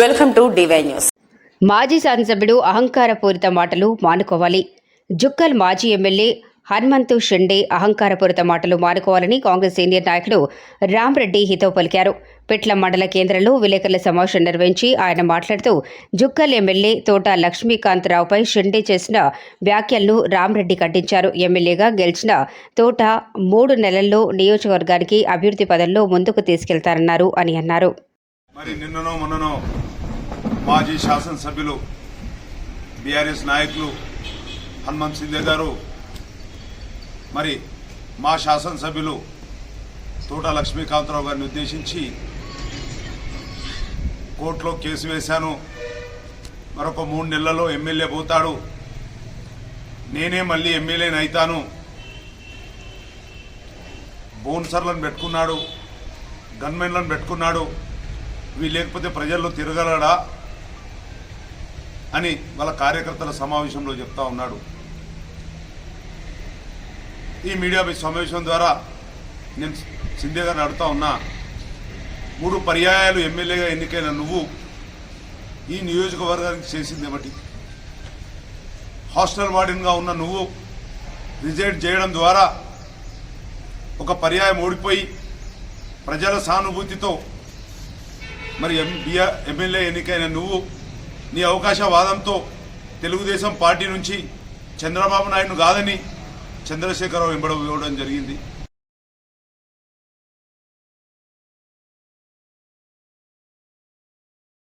Welcome to DY news. మాజీ శాసనసభ్యుడు అహంకారపూరిత మాటలు మానుకోవాలి. జుక్కల్ మాజీ ఎమ్మెల్యే హనుమంతు షిండే అహంకారపూరిత మాటలు మానుకోవాలని కాంగ్రెస్ సీనియర్ నాయకుడు రామ్రెడ్డి హితవు పలికారు. పిట్ల మండల కేంద్రంలో విలేకరుల సమావేశం నిర్వహించి ఆయన మాట్లాడుతూ జుక్కల్ ఎమ్మెల్యే తోట లక్ష్మీకాంతరావుపై షిండే చేసిన వ్యాఖ్యలను రామ్రెడ్డి ఖండించారు. ఎమ్మెల్యేగా గెలిచిన తోట మూడు నెలల్లో నియోజకవర్గానికి అభివృద్ధి పదంలో ముందుకు తీసుకెళ్తారన్నారు అని అన్నారు. మరి నిన్ననో మొన్ననో మాజీ శాసనసభ్యులు బీఆర్ఎస్ నాయకులు హనుమంత్ సిందే గారు మరి మా శాసనసభ్యులు తోట లక్ష్మీకాంతరావు గారిని ఉద్దేశించి కోర్టులో కేసు వేశాను. మరొక మూడు నెలల్లో ఎమ్మెల్యే పోతాడు. నేనే మళ్ళీ ఎమ్మెల్యేని అవుతాను బోన్సర్లను పెట్టుకున్నాడు గన్మెన్లను పెట్టుకున్నాడు. ఇవి లేకపోతే ప్రజల్లో తిరగలడా అని వాళ్ళ కార్యకర్తల సమావేశంలో చెప్తా ఉన్నాడు. ఈ మీడియా సమావేశం ద్వారా నేను సింధే గారిని అడుగుతా ఉన్నా మూడు పర్యాయాలు ఎమ్మెల్యేగా ఎన్నికైన నువ్వు ఈ నియోజకవర్గానికి చేసింది ఏమిటి? హాస్టల్ వార్డెన్గా ఉన్న నువ్వు రిజైన్ చేయడం ద్వారా ఒక పర్యాయం ఓడిపోయి ప్రజల సానుభూతితో మరి ఎం ఎమ్మెల్యే ఎన్నికైన నువ్వు నీ అవకాశవాదంతో తెలుగుదేశం పార్టీ నుంచి చంద్రబాబు నాయుడు కాదని చంద్రశేఖరరావు వెంబడ ఇవ్వడం జరిగింది.